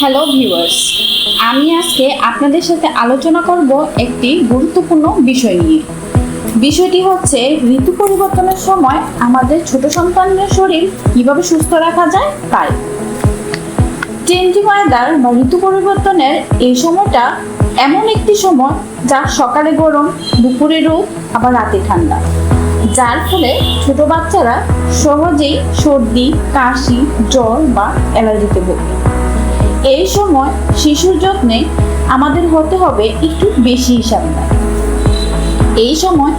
Hello viewers আমি আজকে আপনাদের সাথে আলোচনা করব একটি গুরুত্বপূর্ণ বিষয় নিয়ে। বিষয়টি হচ্ছে ঋতু পরিবর্তনের সময় আমাদের ছোট সন্তানের শরীর কীভাবে সুস্থ রাখা যায় তাই চেঞ্জিং ওয়েদার বা ঋতু পরিবর্তনের এই সময়টা এমন একটি সময় যা সকালে গরম, দুপুরে রোদ, আবার রাতে ঠান্ডা। যার ফলে ছোট বাচ্চারা সহজেই সর্দি, কাশি, জ্বর বা অ্যালার্জিতে ভোগে। এই সময় শিশুর যত্নে আমাদের হতে হবে একটু বেশি সাবধান এই সময়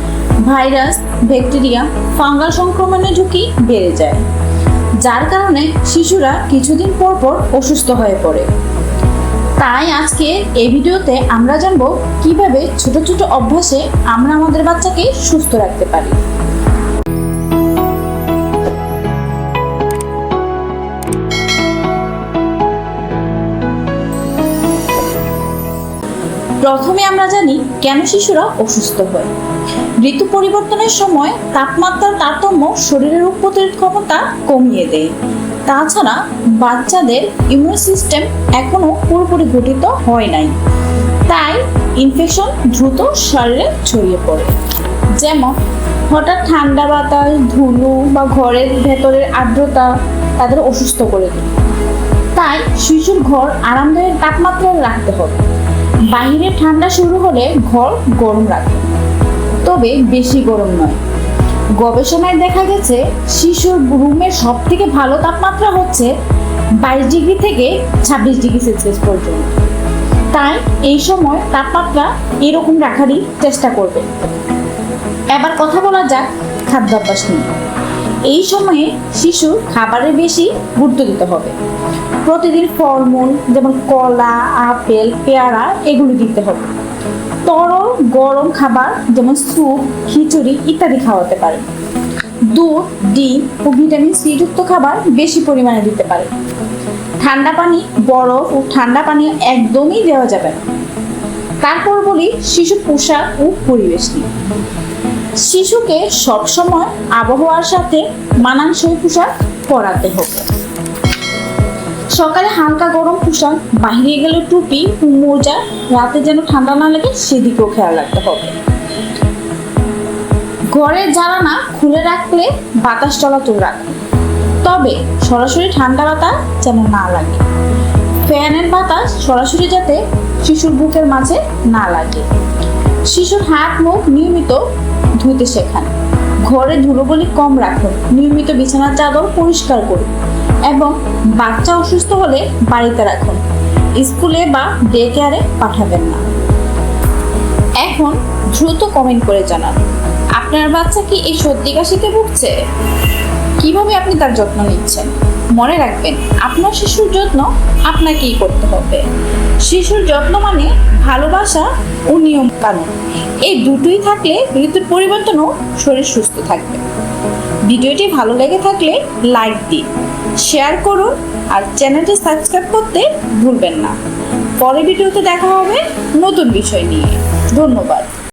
ভাইরাস, ব্যাকটেরিয়া, ফাঙ্গাল সংক্রমণের ঝুঁকি বেড়ে যায়, যার কারণে শিশুরা কিছুদিন পর পর অসুস্থ হয়ে পড়ে। তাই আজকে এই ভিডিওতে আমরা জানব কীভাবে ছোট ছোট অভ্যাসে আমরা আমাদের বাচ্চাকে সুস্থ রাখতে পারি। প্রথমে আমরা জানি কেন শিশুরা অসুস্থ হয়। ঋতু পরিবর্তনের সময় তাপমাত্রার তারতম্য শরীরের রোগ প্রতিরোধ ক্ষমতা কমিয়ে দেয়। তাছাড়া বাচ্চাদের ইমিউন সিস্টেম এখনও পুরোপুরি গঠিত হয় নাই। তাই ইনফেকশন দ্রুত শরীরে ছড়িয়ে পড়ে। যেমন হঠাৎ ঠান্ডা বাতাস, ধুলো বা ঘরের ভেতরের আর্দ্রতা তাদের অসুস্থ করে দেয়। তাই শিশুর ঘর আরামদায়ক তাপমাত্রায় রাখতে হবে। বাইরে ঠান্ডা শুরু হলে ঘর গরম রাখুন তবে বেশি গরম নয়। গবেষণায় দেখা গেছে, শিশুর রুমের সব থেকে ভালো তাপমাত্রা হচ্ছে বাইশ ডিগ্রি থেকে ছাব্বিশ ডিগ্রি সেলসিয়াস পর্যন্ত। তাই এই সময় তাপমাত্রা এরকম রাখারই চেষ্টা করবে। এবার কথা বলা যাক খাদ্যাভ্যাস নিয়ে। এই সময়ে শিশুর খাবারে বেশি গুরুত্ব দিতে হবে। প্রতিদিন ফলমূল, যেমন কলা, আপেল, পেয়ারা, এগুলো দিতে হবে। তরল, গরম খাবার, যেমন স্যুপ, খিচুড়ি ইত্যাদি খাওয়াতে পারে। দুধ, ডিম ও ভিটামিন সি যুক্ত খাবার বেশি পরিমাণে দিতে পারে। ঠান্ডা পানি, বরফ ও ঠান্ডা পানি একদমই দেওয়া যাবে না। তারপর বলি শিশু পোশাক ও পরিবেশ নিয়ে। শিশুকে সবসময় আবহাওয়ার সাথে মানানসই পোশাক পরাতে হবে। সকালে হালকা গরম পোশাক বাইরে গেলে টুপি মোজা রাতে যেন ঠান্ডা না লাগে সেদিকেও খেয়াল রাখতে হবে। ঘরের জানালা খুলে রাখলে বাতাস চলাচল রাখুন তবে সরাসরি ঠান্ডা বাতাস যেন না লাগে। ফ্যানের বাতাস সরাসরি যাতে শিশুর বুকের মাঝে না লাগে। শিশুর হাত মুখ নিয়মিত ধুতে শেখান। ঘরে ধুলোবলি কম রাখুন, নিয়মিত বিছানার চাদর পরিষ্কার করুন এবং বাচ্চা অসুস্থ হলে বাড়িতে রাখুন। স্কুলে বা ডে কেয়ারে পাঠাবেন না। এখন দ্রুত কমেন্ট করে জানান, আপনার বাচ্চা কি এই সর্দি কাশিতে ভুগছে? কীভাবে আপনি তার যত্ন নিচ্ছেন? মনে রাখবেন, আপনার শিশুর যত্ন আপনাকেই করতে হবে। শিশুর যত্ন মানে ভালোবাসা ও নিয়ম কানুন। এই দুটোই থাকলে ঋতুর পরিবর্তনও শরীর সুস্থ থাকবে। ভিডিওটি ভালো লেগে থাকলে লাইক দিন, শেয়ার করুন আর চ্যানেলটি সাবস্ক্রাইব করতে ভুলবেন না। পরের ভিডিওতে দেখা হবে নতুন বিষয় নিয়ে। ধন্যবাদ।